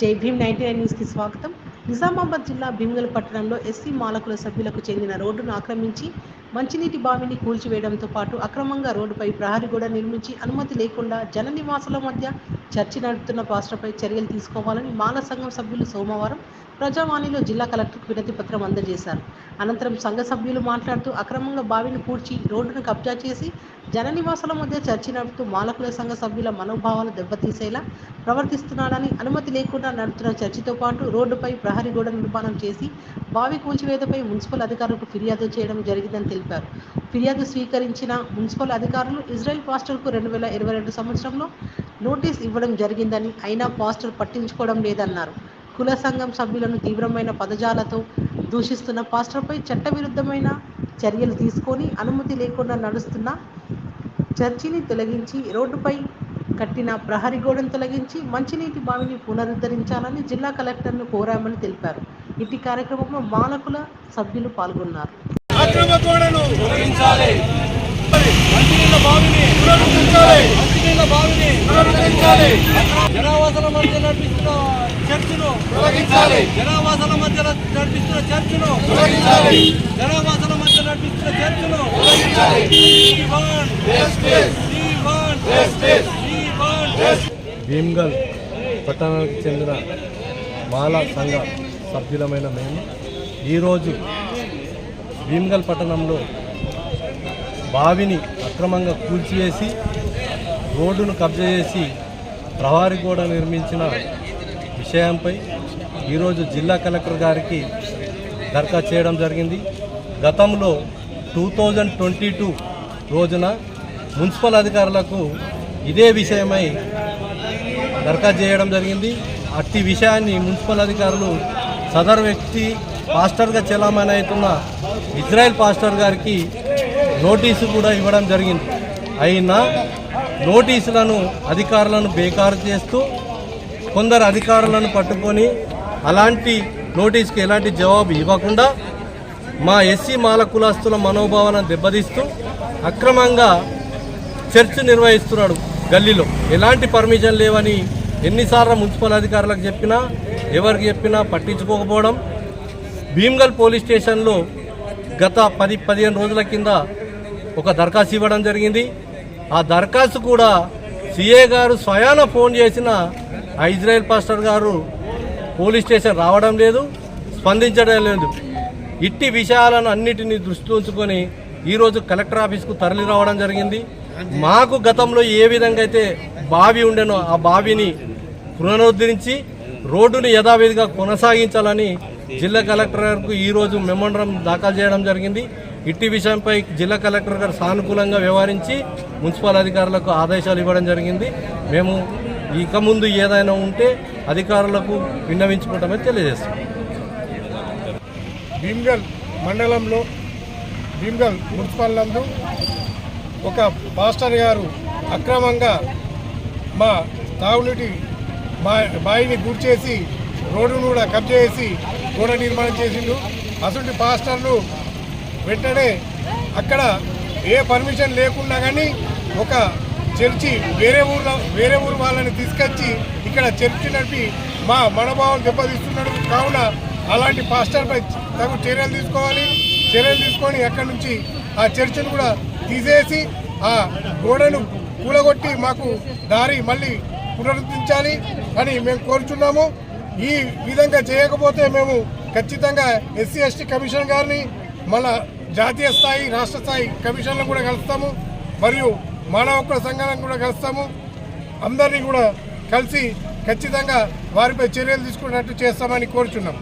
జై Bhim ninety nine న్యూస్కి స్వాగతం. నిజామాబాద్ జిల్లా భీమ్గల్ పట్టణంలో ఎస్సీ మాలకుల సభ్యులకు చెందిన రోడ్డును ఆక్రమించి మంచినీటి బావిని కూల్చివేయడంతో పాటు అక్రమంగా రోడ్డుపై ప్రహరీ గోడ నిర్మించి అనుమతి లేకుండా జన నివాసుల మధ్య చర్చ నడుపుతున్న పాస్టర్పై చర్యలు తీసుకోవాలని మాల సంఘం సభ్యులు సోమవారం ప్రజావాణిలో జిల్లా కలెక్టర్కు వినతి పత్రం అందజేశారు. అనంతరం సంఘ సభ్యులు మాట్లాడుతూ అక్రమంగా బావిని పూడ్చి రోడ్డును కబ్జా చేసి జన నివాసాల మధ్య చర్చ నడుపుతూ మాలకుల సంఘ సభ్యుల మనోభావాలు దెబ్బతీసేలా ప్రవర్తిస్తున్నాడని అనుమతి లేకుండా నడుపుతున్న చర్చితో పాటు రోడ్డుపై ప్రహరీ గోడ నిర్మాణం చేసి బావి కూల్చివేతపై మున్సిపల్ అధికారులకు ఫిర్యాదు చేయడం జరిగిందని తెలిపారు. ఫిర్యాదు స్వీకరించిన మున్సిపల్ అధికారులు ఇజ్రాయెల్ పాస్టర్కు రెండు వేల ఇరవై రెండు సంవత్సరంలో నోటీస్ ఇవ్వడం జరిగిందని అయినా పాస్టర్ పట్టించుకోవడం లేదన్నారు. కుల సంఘం సభ్యులను తీవ్రమైన పదజాలతో దూషిస్తున్న పాస్టర్పై చట్టవిరుద్ధమైన చర్యలు తీసుకొని అనుమతి లేకుండా నడుస్తున్న చర్చిని తొలగించి రోడ్డుపై కట్టిన ప్రహరీ గోడను తొలగించి మంచినీటి బావిని పునరుద్ధరించాలని జిల్లా కలెక్టర్ను కోరామని తెలిపారు. ఇటు కార్యక్రమంలో మాలకుల సభ్యులు పాల్గొన్నారు. మంచినీళ్ళ బావిని పునరుద్ధరించాలి. మంచినీళ్ళ బావిని పునరుద్ధరించాలి. జనావాసాల మధ్య నడిపిస్తున్న చర్చను తొలగించాలి జనావాసాల మధ్య నడిపిస్తున్న చర్చను తొలగించాలి జనావాసాల మధ్య నడిపిస్తున్న చర్చను తొలగించాలి భీమ్గల్ పట్టణానికి చెందిన మాల సంఘ సభ్యులమైన మేము ఈరోజు భీమ్గల్ పట్టణంలో బావిని అక్రమంగా కూల్చివేసి రోడ్డును కబ్జా చేసి ప్రహారి గోడ నిర్మించిన విషయంపై ఈరోజు జిల్లా కలెక్టర్ గారికి దరఖాస్తు చేయడం జరిగింది. గతంలో టూ థౌజండ్ ట్వంటీ టూ రోజున మున్సిపల్ అధికారులకు ఇదే విషయమై దరఖాస్తు చేయడం జరిగింది. అట్టి విషయాన్ని మున్సిపల్ అధికారులు సదరు వ్యక్తి పాస్టర్గా చెలామణి అవుతున్న ఇజ్రాయెల్ పాస్టర్ గారికి నోటీసు కూడా ఇవ్వడం జరిగింది. అయినా నోటీసులను అధికారులను బేకారు చేస్తూ కొందరు అధికారులను పట్టుకొని అలాంటి నోటీస్కి ఎలాంటి జవాబు ఇవ్వకుండా మా ఎస్సీ మాల కులస్తుల మనోభావాలను దెబ్బతీస్తూ అక్రమంగా చర్చ్ నిర్వహిస్తున్నాడు గల్లీలో. ఎలాంటి పర్మిషన్ లేవని ఎన్నిసార్లు మున్సిపల్ అధికారులకు చెప్పినా ఎవరికి చెప్పినా పట్టించుకోకపోవడం. భీమ్గల్ పోలీస్ స్టేషన్లో గత పది పదిహేను రోజుల కింద ఒక దరఖాస్తు ఇవ్వడం జరిగింది. ఆ దరఖాస్తు కూడా సిఏ గారు స్వయాన ఫోన్ చేసిన ఇజ్రాయెల్ పాస్టర్ గారు పోలీస్ స్టేషన్ రావడం లేదు స్పందించడం లేదు. ఇట్టి విషయాలను అన్నిటినీ దృష్టి ఉంచుకొని ఈరోజు కలెక్టర్ ఆఫీస్కు తరలి రావడం జరిగింది. మాకు గతంలో ఏ విధంగా అయితే బావి ఉండేనో ఆ బావిని పునరుద్ధరించి రోడ్డుని యథావిధిగా కొనసాగించాలని జిల్లా కలెక్టర్ గారికి ఈరోజు మెమోండరం దాఖలు చేయడం జరిగింది. ఇట్టి విషయంపై జిల్లా కలెక్టర్ గారు సానుకూలంగా వ్యవహరించి మున్సిపల్ అధికారులకు ఆదేశాలు ఇవ్వడం జరిగింది. మేము ఇక ముందు ఏదైనా ఉంటే అధికారులకు విన్నవించుకుంటామని తెలియజేస్తాం భీమ్గల్ మండలంలో భీమ్గల్ మున్సిపల్ నందు ఒక పాస్టర్ గారు అక్రమంగా మా తాగునీటి బా బావిని గుర్చేసి రోడ్డును కూడా కట్ చేసి గోడ నిర్మాణం చేసిండు. అసలు పాస్టర్లు వెంటనే అక్కడ ఏ పర్మిషన్ లేకుండా కానీ ఒక చర్చి వేరే ఊర్లో వేరే ఊరు వాళ్ళని తీసుకొచ్చి ఇక్కడ చర్చి నడిపి మా మనోభావం దెబ్బతీస్తున్నాడు. కావున అలాంటి పాస్టర్పై తగు చర్యలు తీసుకోవాలి. చర్యలు తీసుకొని అక్కడి నుంచి ఆ చర్చిని కూడా తీసేసి ఆ గోడను కూలగొట్టి మాకు దారి మళ్ళీ పునరుద్ధరించాలి అని మేము కోరుచున్నాము. ఈ విధంగా చేయకపోతే మేము ఖచ్చితంగా ఎస్సీ ఎస్టీ కమిషన్ గారిని మన జాతీయ స్థాయి రాష్ట్ర స్థాయి కమిషన్లను కూడా కలుస్తాము. మరియు మానవ హక్కుల సంఘాలను కూడా కలుస్తాము. అందరినీ కూడా కలిసి ఖచ్చితంగా వారిపై చర్యలు తీసుకున్నట్టు చేస్తామని కోరుచున్నాం.